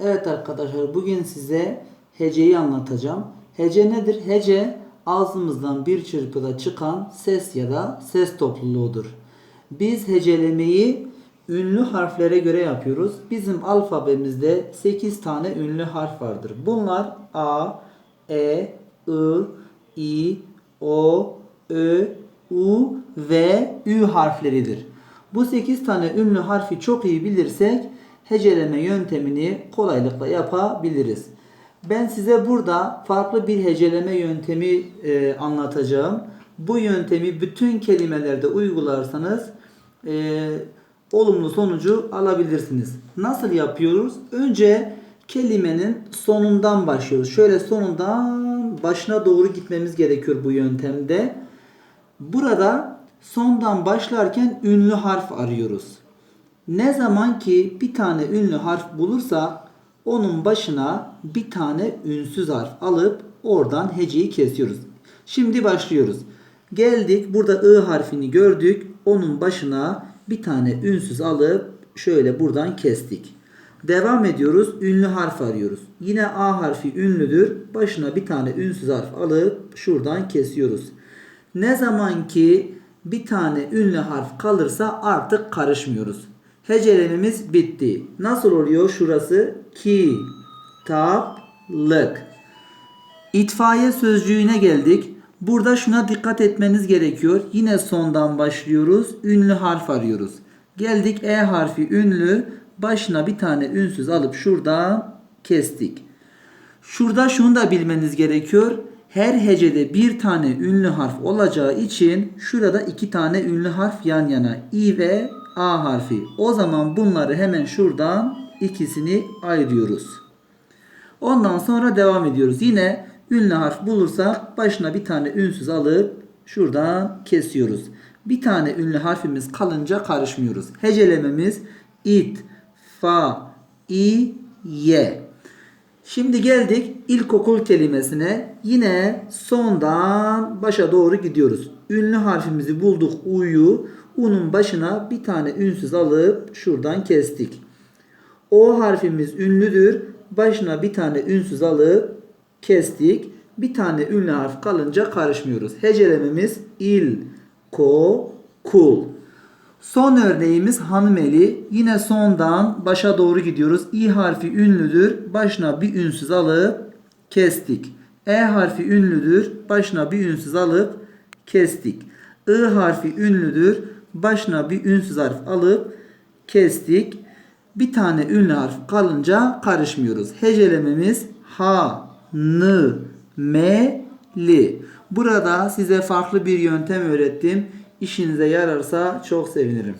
Evet arkadaşlar bugün size heceyi anlatacağım. Hece nedir? Hece ağzımızdan bir çırpıda çıkan ses ya da ses topluluğudur. Biz hecelemeyi ünlü harflere göre yapıyoruz. Bizim alfabemizde 8 tane ünlü harf vardır. Bunlar A, E, I, I, O, Ö, U ve Ü harfleridir. Bu 8 tane ünlü harfi çok iyi bilirsek heceleme yöntemini kolaylıkla yapabiliriz. Ben size burada farklı bir heceleme yöntemi e, anlatacağım. Bu yöntemi bütün kelimelerde uygularsanız e, olumlu sonucu alabilirsiniz. Nasıl yapıyoruz? Önce kelimenin sonundan başlıyoruz. Şöyle sonundan başına doğru gitmemiz gerekiyor bu yöntemde. Burada sondan başlarken ünlü harf arıyoruz. Ne zaman ki bir tane ünlü harf bulursak onun başına bir tane ünsüz harf alıp oradan heceyi kesiyoruz. Şimdi başlıyoruz. Geldik burada I harfini gördük. Onun başına bir tane ünsüz alıp şöyle buradan kestik. Devam ediyoruz. Ünlü harf arıyoruz. Yine A harfi ünlüdür. Başına bir tane ünsüz harf alıp şuradan kesiyoruz. Ne zaman ki bir tane ünlü harf kalırsa artık karışmıyoruz. Hecelememiz bitti. Nasıl oluyor şurası? Kitaplık. İtfaiye sözcüğüne geldik. Burada şuna dikkat etmeniz gerekiyor. Yine sondan başlıyoruz. Ünlü harf arıyoruz. Geldik E harfi ünlü. Başına bir tane ünsüz alıp şuradan kestik. Şurada şunu da bilmeniz gerekiyor. Her hecede bir tane ünlü harf olacağı için şurada iki tane ünlü harf yan yana. İ ve A harfi. O zaman bunları hemen şuradan ikisini ayırıyoruz. Ondan sonra devam ediyoruz. Yine ünlü harf bulursak başına bir tane ünsüz alıp şuradan kesiyoruz. Bir tane ünlü harfimiz kalınca karışmıyoruz. Hecelememiz it, fa, i, ye. Şimdi geldik ilkokul kelimesine. Yine sondan başa doğru gidiyoruz. Ünlü harfimizi bulduk u'yu. U'nun başına bir tane ünsüz alıp şuradan kestik. O harfimiz ünlüdür. Başına bir tane ünsüz alıp kestik. Bir tane ünlü harf kalınca karışmıyoruz. Hecelememiz il, ko, kul. Son örneğimiz hanımeli. Yine sondan başa doğru gidiyoruz. İ harfi ünlüdür. Başına bir ünsüz alıp kestik. E harfi ünlüdür. Başına bir ünsüz alıp kestik. I harfi ünlüdür. Başına bir ünsüz harf alıp kestik. Bir tane ünlü harf kalınca karışmıyoruz. Hecelememiz ha, n, me, li. Burada size farklı bir yöntem öğrettim. İşinize yararsa çok sevinirim.